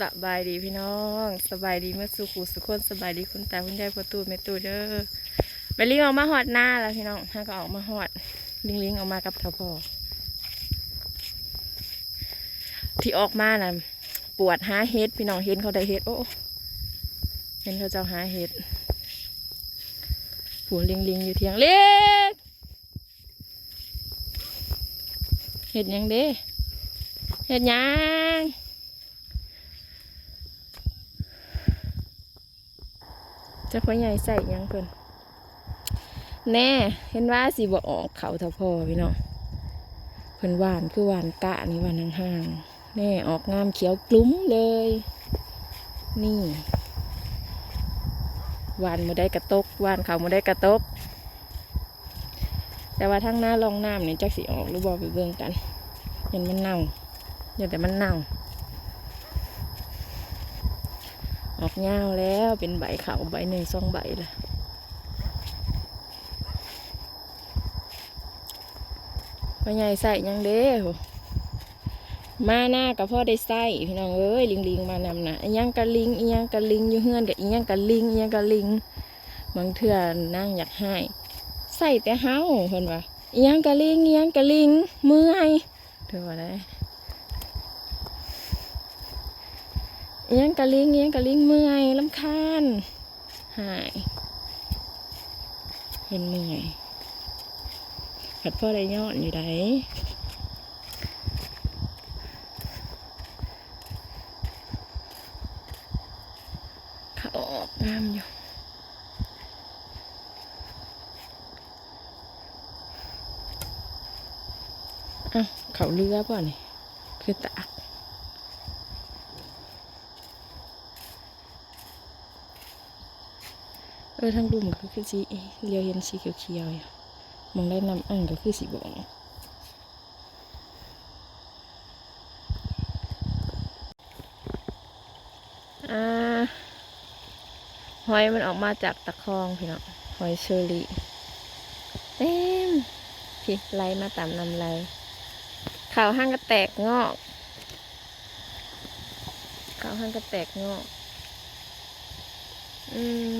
สบายดีพี่น้อง สบายดีเมื่อสุขุสุขคนสบายดีคุณตาคุณยายพ่อตูแม่ตูเด้อแม่ลิงออกมาหอดหน้าแล้วพี่น้องห้าก็ออกมาหอด ลิงลิงออกมากับเท่าพ่อที่ออกมาน่ะ ปวดหาเฮ็ดพี่น้องเห็นเขาได้เฮ็ดโอ้เห็นเขาเจ้าหาเฮ็ดผัวลิงลิงอยู่เทียงเล็กเฮ็ดยังเด้เฮ็ดยัง จะพ่อใหญ่ใส่ยังเพิ่นแน่ เห็นว่าสิบ่ออกเขาเท่าพ่อพี่น้องเพิ่นหวานคือหวานกะนี่หวานห่างๆแน่ออกงามเขียวกลุ้มเลย นี่หวานมาได้กระตกหวานเขามาได้กระตก แต่ว่าทั้งหน้าลองน้ำนี่จักสิออกหรือบ่ไปเบิ่งกันเห็นมันเน่าอย่าแต่มันเน่า ออก ย่าวแล้วเป็นใบขาวใบหนึ่งสองใบละพ่อใหญ่ใส่ยังเด้หมาหน้ากับพ่อได้ใส่พี่น้องเอ้ยลิงลิงมานำนะยังกะลิงยังกะลิงอยู่เฮือนกับยังกะลิงยังกะลิงบางเทื่อนั่งอยากให้ใส่แต่เฮาเพิ่นว่ายังกะลิงยังกะลิงเมื่อยเธอว่าได้ อิหยังกะลิงอิหยังกะลิงเมื่อยลำคาญหายเป็นเมื่อยผัดพ่อได้ยอดอยู่ไหนเขาออกงามอยู่อ้าวเขาเรือป่ะนี่คือตาก เออทางดุมก็คือสีเรียวเห็นสีเขียวๆอยู่มองได้นำอันก็คือสีบองอ่าหอยมันออกมาจากตะคองพี่เนาะหอยเชอรี่เต็มพี่ไล่มาตามนำไล่ข่าวห้างก็แตกงอกข่าวห้างก็แตกงอก อืม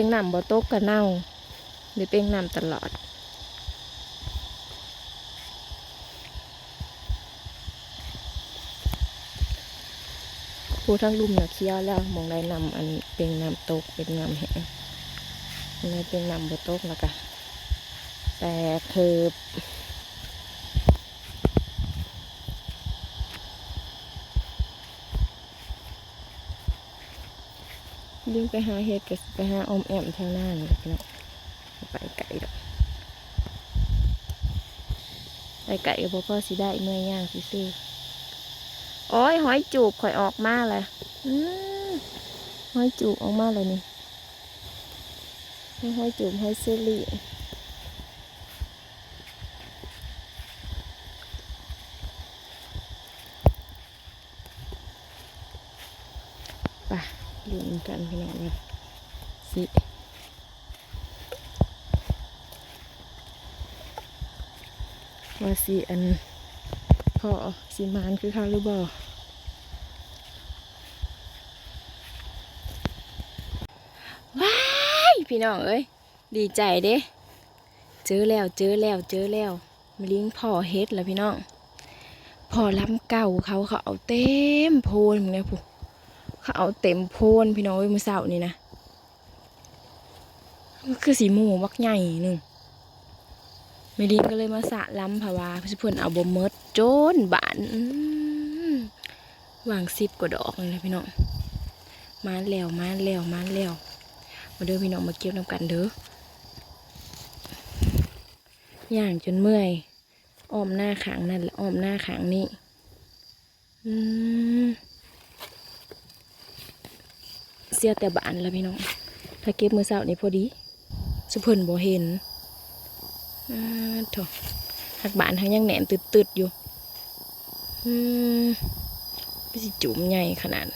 ป็นหนำบ่ตกกะเน่าหรือเป็นหนำตลอด ผู้ทั้งลุมเนี่ยเคี้ยวแล้วมองได้นำอันเป็นนำตกเป็นนำแห้งอันนี้เป็นนำบ่ตกแล้วก็แต่คือ ลิงไปหาเห็ดกับไปหาอมแอมแถวหน้านี่แหละพี่น้องบ่ไปไก่ดอกไปไก่ก็พ่อสิได้เมื่อย่างสิซื้อโอ้ยหอยจูบข่อยออกมาเลยหอยจูบออกมาเลยนี่ให้หอยจูบหอยเซรี่ไป นกันพี่น้องนะสิว่าสิอันพอสิมานคือเขาหรือบ่ว้ายพี่น้องเอ้ยดีใจเด้เจอแล้วเจอแล้วเจอแล้วมาเลี้ยงพ่อเฮ็ดแล้วพี่น้องพ่อล้ำเก่าเขาเขาเอาเต็มโพนมึงเนี่ยผู้ เขาเอาเต็มโพนพี่น้องเอ้ยมือเสานี่นะมันคือสีหมูมักใหญ่หนึ่งเมลินก็เลยมาสะล้ำภาวาเพื่อนเอาบมเมิดโจนบานวางซิบกว่าดอกเลยพี่น้องมาแล้วมาแล้วมาแล้วมาเด้อพี่น้องมาเก็บน้ำกันเด้อย่างจนเมื่อยอ้อมหน้าขางนั่นและอ้อมหน้าขางนี้อืม เสียแต่บานแล้วพี่น้อง ถ้าเก็บมือเสาร์นี่พอดี สุเพิ่นบ่เห็นอ่าโถหักบานทั้งยังแหนนตืดๆอยู่ อืมไปสิจุ่มใหญ่ขนาด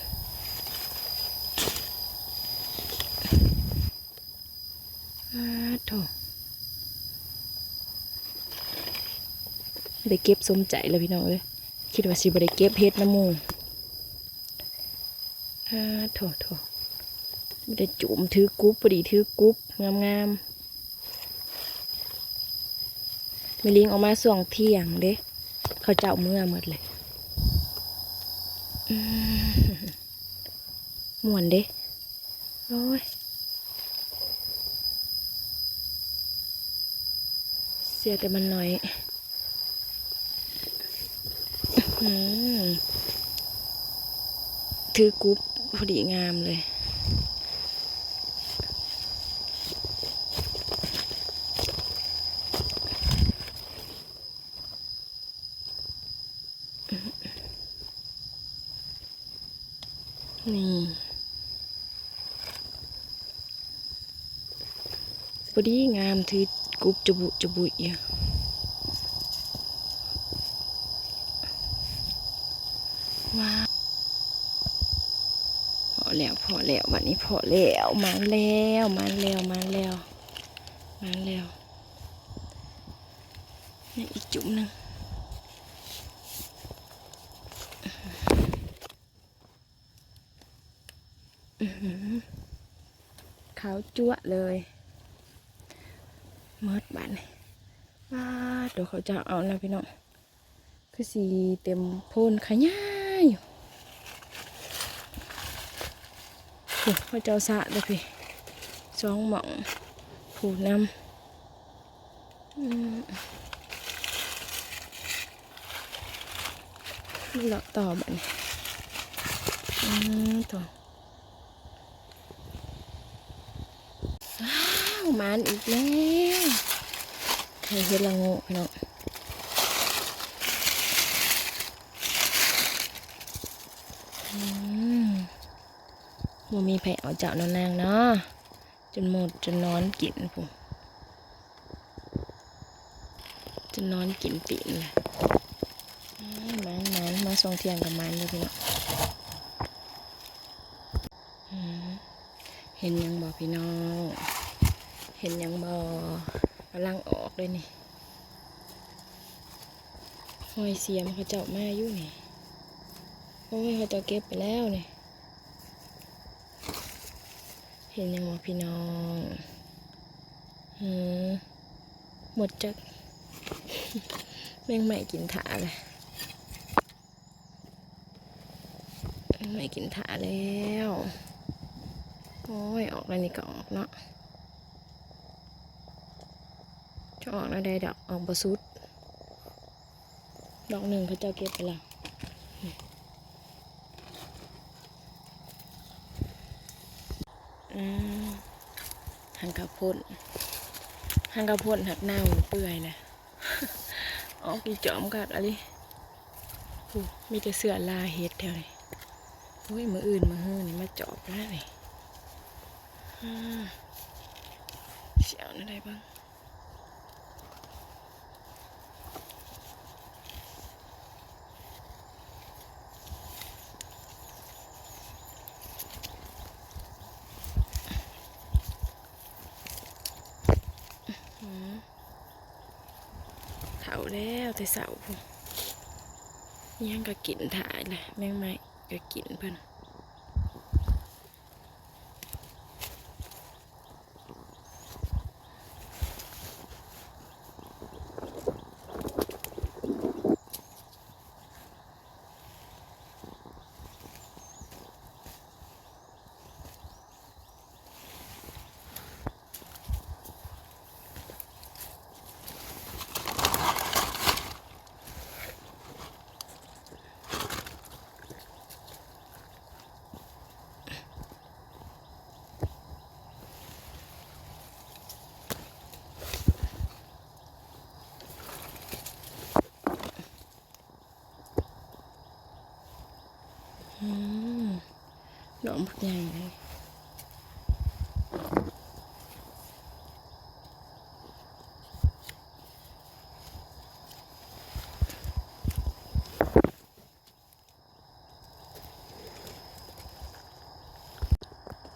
อ่าโถได้เก็บสมใจแล้วพี่น้องเอ้ยคิดว่าสิบริเก็บเฮ็ดน้ำมูอ่าโถโถ ไม่ได้จุ่มถือกุ๊บพอดีถือกุ๊บงามๆไม่ลิงออกมาส่วงเที่ยงเด้เขาเจ้าเมื่อหมดเลยอืมม่วนเด้โอ้ยเสียแต่มันหน้อยถือกรุ๊ปพอดีงามเลย นี่พ อดีงามถือกรุ๊ปจะบุจะบุยอยู่ว้าพอแล้วพอแล้ววันนี้พอแล้วมาแล้วมาแล้วมาแล้วมาแล้วนี่อีกจุ่มหนึ่งอื้อหือขาวจั๊วเลย เมิดบานนี่ว้าเดี๋ยวเขาจะเอานะพี่น้องคือสีเต็มโพนขยายอยู่โอ้เขาเจ้าสะเลยพี่สองหม่องผูน้ำอืมนี่เลาะต่อบัดนอืมต่อว้ มันอีกแล้วใครเห็นละงูพี่น้องอืมบ่มีไผเอาเจ้านอนนางเนาะจนหมดจนนอนกินผมจนนอนกินตีนเลยอ้ายมันมันมาส่งเทียงกับมันเลยพี่น้องเห็นยังบอกพี่น้อง เห็นยังบอกำลังออกเลยนี่หอยเสียมเขาเจ้ามาอยู่นี่โอ้ยเขาจ้าเก็บไปแล้วนี่เห็นยังบอกพี่น้องอืมหมดจักแมงใหม่กินถาเลยแมงใหม่กินถาแล้ว โอ้ย ออกแล้วนี่ก็ออกเนาะ จะออกแล้วได้ดอกออกบสุด ดอกหนึ่งเขาเจ้าเก็บไปล้วอืมหังกระพ่นหังกระพ่นหักเน่าเปื่อยเลยออกอีจอมกัดอะไรมีแต่เสือลาเฮ็ดแถวนี้โอ้ยมืออื่นมือฮื้อนี่มาจอบแล้วนี่เสียวอะไรบ้าง เถา แต่เสาพุ่นยังก็กินถ่ายเลยแมงไม้ก็กินเพิ่น ดอกบักใหญ่เลย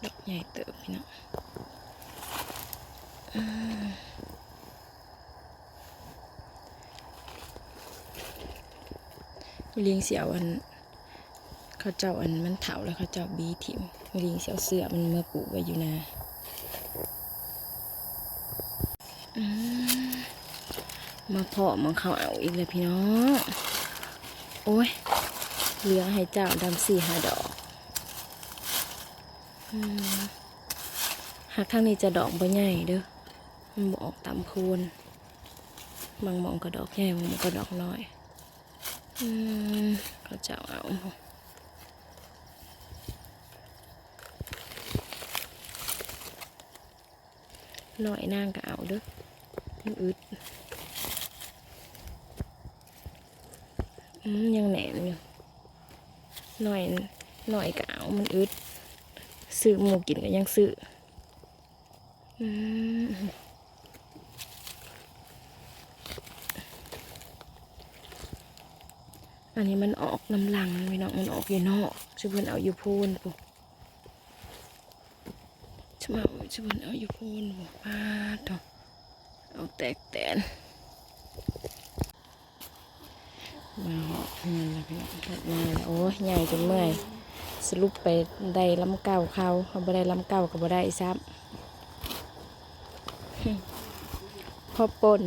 ดอกใหญ่เติบพี่น้องอืมลิงเสียวัน เขาเจ้าอันมันเถาแล้วเขาเจ้าบีถิ่มลิงเสียวเสือมันเมื่อปลูกไว้อยู่นามาเพาะมันเขาเอาอีกเลยพี่น้องโอ้ยเหลือให้เจ้าดำสี่ห้าดอกหากทางนี้จะดอกบ่ใหญ่เด้อมันบออกตามโคนบางมองก็ดอกใหญ่บางมองก็ดอกน้อยอืมเขาเจ้าเอา หน่อยนางก็เอาเด้อมันอึดยังแหนมอยู่หน่อยหน่อยก็เอามันอึดซื้อหมูกินก็ยังซื้ออันนี้มันออกน้ำลังพี่น้องมันออกอยู่นอกช่วยเพิ่นเอาอยู่พูนปุ๊ ช่วยเอาช่วยเพิ่นเอาอยู่พูนปุ๊ป้าดเถอะเอาแตกแตนมาหอกเงินแล้วพี่น้องหอกเงินแล้วโอ้ยใหญ่จนเมื่อยสรุปไปได้ลำเก่าเขาเขาบ่ได้ลำเก่าก็บ่ได้ซ้ำพอปน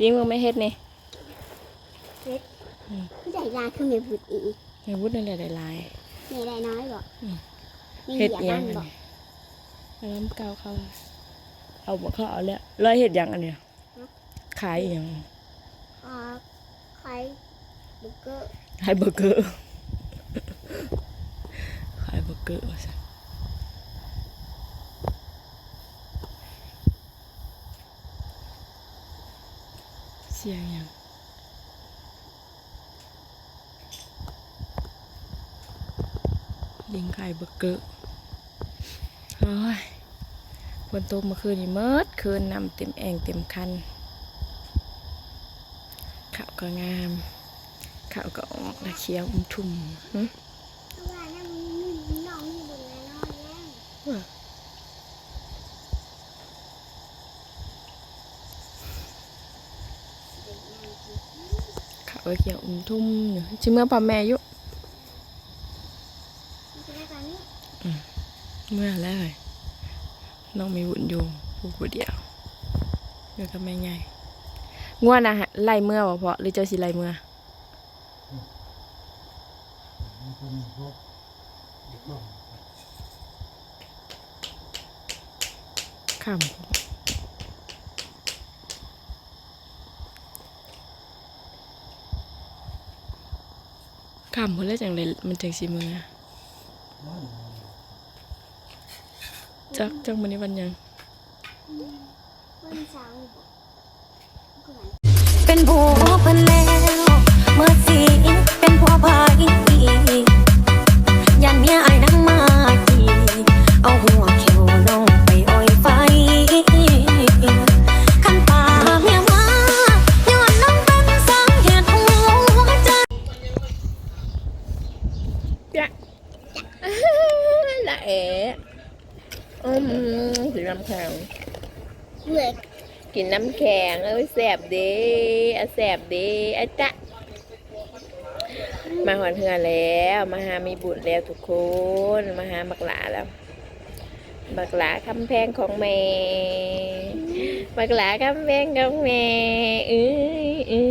ยิงมึงไม่เฮ็ดนี่ใหญ่ลายคือมีบุตรอีกไอ้วุฒินั่นแหละได้หลาย มีได้น้อยบ่อืมมีเฮ็ดเหยียบหยันั่งนอันบ่นี้เอาน้ำเก่าเขาเอาบ่เขาเอาแล้วร้อยเฮ็ดหยังอันเนี้ยขายอหย่างอ่าใครบุกเกอร์ขายเบอร์เกอร์ขายเบอร์เกอร์ว่าซั่นเสียงหยังลิง ขายเบกเกอร์โอ้ยฝนตกเมื่อคืนนี่เมิดคืนนำเต็มแอ่งเต็มคันข้าวก็งามข้าวก็ออกนะเคียวอุ้มทุ่มข่าวข้าวก็เคียวอุ้มทุ่มอยู่ชิเมื่อพ่อแม่ยู่ มันจะได้ตอนนี้ เมื่อแล้วเลยน้องมีบุญอยู่ผู้ผู้เดียวอยู่กับแม่ใหญ่ง่วนนะฮะไล่เมื่อบ่เพาะหรือเจ้าสิไล่เมื่อค่ำค่ำเพื่อจังเลยมันจังสิเมื่อ จักจังมันนี้วันยังเป็นบู กินน้ำแข็งเอ้ยแสบเด้อแสบเด้อะจ๊ะมาหอนเทือแล้ว มาหามีบุญแล้วทุกคน มาหาบักหลาแล้ว บักหลาคำแพงของแม่ บักหลาคำแพงของแม่เอ้ยเอ้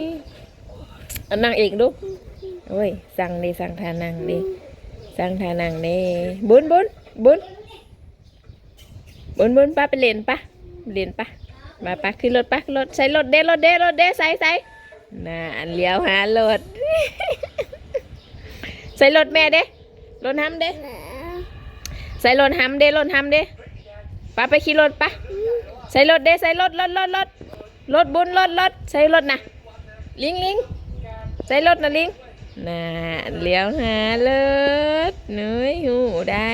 ยนั่งเองดูโอ้ย สั่งดิสั่งทานังดิสั่งทานั่งดิบุญบุญบุญบุญบุญป้าไปเล่นปะเล่นปะ มาปะขึ้นรถปะขึ้นรถใส่รถเด้รถเด้รถเด้ใส่ใส่น่าอันเลี้ยวหารถใส่รถแม่เด้รถห้ำเด้ใส่รถห้ำเด้รถห้ำเด้ป้าไปขี่รถปะใส่รถเด้ใส่รถรถรถรถรถบุญรถรถใส่รถนะลิงลิงใส่รถนะลิงน่าเลี้ยวหารถหนุ่ยหูได้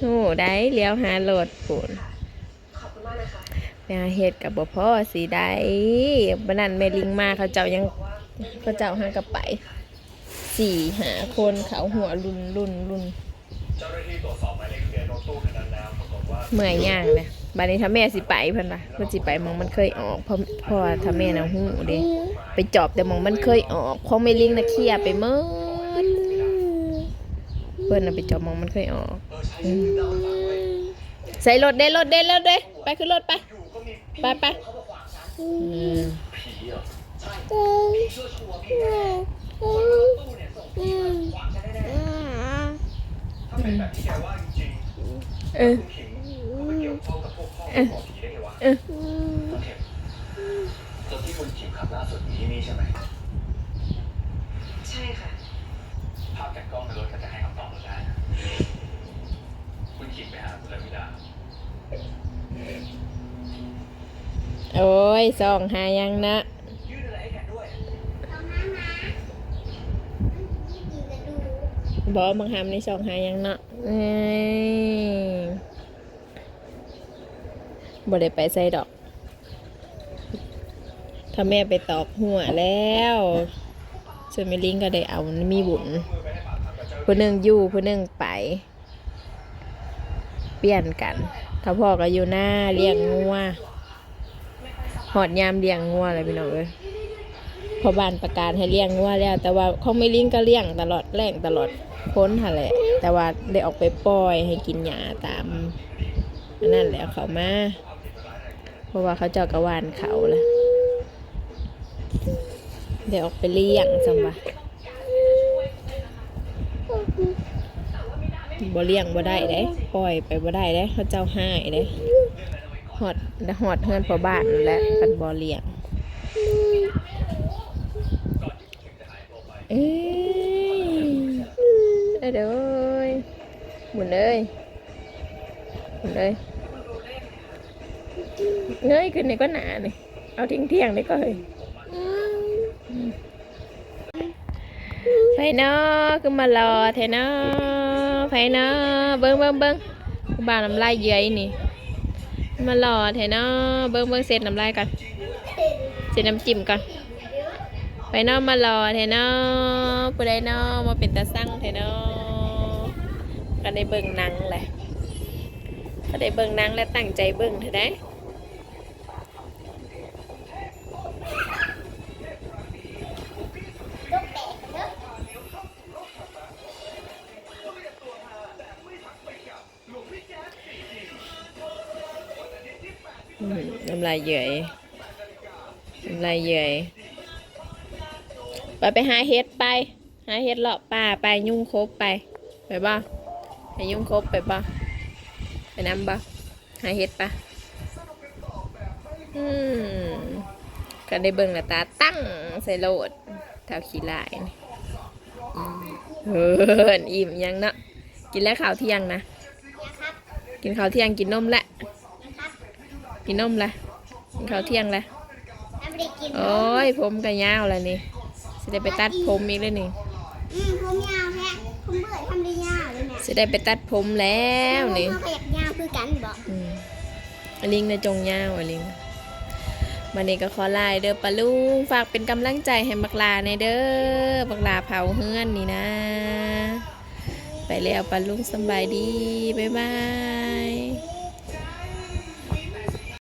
หูได้เลี้ยวหารถปุ่น แม่เฮ็ดกับบ่พ่อสีได้บันนั้นแม่ลิงมาเขาเจ้ายังเขาเจ้าหางกับไปสี่หาคนเขาหัวรุนรุนรุนเจ้าหน้าที่ตรวจสอบหมายเลขทะเบียนรถตู้คันนั้นแล้วปรากฏว่าเมื่อยย่างเลยบัดนี้ถ้าแม่สิไปเพิ่นว่าเพิ่นสิไปมองมันเคยออกเพราะเพราะว่าถ้าแม่น่ะฮู้เด้ไปจอบแต่มองมันเคยออกของแม่ลิงน่ะเคลียไปหมดเพิ่นน่ะไปจอบมองมันเคยออกใส่รถเด้รถเด้รถเด้ไปขึ้นรถไป ไปไปอืมถ้าเป็นแบบที่แกว่าจริงเออๆขิงมันเกี่ยวข้องกับพวกพ่อของผีได้ไงวะเออน้องเข็มรถที่คุณขิงขับล่าสุดนี้นี่ใช่ไหมใช่ค่ะภาพจากกล้องในรถก็จะให้คำตอบเราได้คุณขิงไปหาคุณลาวิดา โอ้ยส่องหายังนะยื่นอกมากินกระดูกบอกบางหามในช่องหายังเนาะบ่ได้ไปใส่ดอก ถ้าแม่ไปตอกหัวแล้วส่วนแม่ลิงก็ได้เอามีบุญผู้หนึ่งอยู่ผู้หนึ่งไป เปลี่ยนกันถ้าพ่อก็อยู่หน้าเลี้ยงงัว หอดยามเลี้ยงงัวเลยพี่น้องเอ้ยพอบ้านประกาศให้เลี้ยงงัวแล้ว แต่ว่าเขาไม่ลิงก็เลี้ยงตลอดแรงตลอดพ้นหั่นแหละ แต่ว่าได้ออกไปปล่อยให้กินหญ้าตามอันนั่นแหละเขามาเพราะว่าเขาเจ้ากระวานเขาแหละเดี๋ยวออกไปเลี้ยงจังบะบ่เลี้ยงบ่ได้เด้ปล่อยไปบ่ได้เด้เขาเจ้าห้ายเด้ หอดหอดเฮือนพอบ้านและกันบ่เลี้ยง เอ้ยเอ้เด้อยหมุนเลยหมุนเลยเงยขึ้นนี่ก็หนานี่เอาทิ้งเที่ยงนี่ก็เฮ้ยไผเนาะคือมารอแท้เนาะไผเนาะเบิ่งเบิ่งเบิ่งบ่าวน้ำลายเย้ยนี่ มารอแท้เนาะเบิ้งเบิ้งเสร็จน้ำลายก่อนเสร็จน้ำจิ้มก่อนไปนามารอแท้เนาะผู้ใดนาะมาเป็นตาสั่งแท้เนาะก็ได้เบิ้งนังแหละก็ได้เบิ้งนังและตั้งใจเบิ้งเถอะได้ำลายเย้ยน้ำลายเย้ยไปไปหาเฮ็ดไป หาเฮ็ดเลาะป่าไปยุ่งครบไปไปบ่ ไปยุ่งครบไปบ่ ไปน้ำบ่ หาเฮ็ดปะอืมก็ได้เบิ่งละตาตั้งใส่โลดเท่าขี้ลายนี่อืมเฮินอิ่มยังเนาะกินแล้วข้าวเที่ยงนะ กินข้าวเที่ยงกินนมละ กินนมละ ข้าวเที่ยงละน้ำได้กินโอ้ยผมก็ยาวแล้วนี่สิได้ไปตัดผมอีกแล้วนี่อืมผมยาวแท้ผมเบื่อทำได้ยาวเลยแม่สิได้ไปตัดผมแล้วนี่เขาขยับยาวคือกันบอกอืมอลิงนะจงยาวอลิงมันนี้ก็ขอไลน์เด้อปะลุงฝากเป็นกำลังใจให้บักลาในเด้อบักลาเผาเฮือนนี่นะ ไปแล้วปะลุงสำบายดี บ๊ายบาย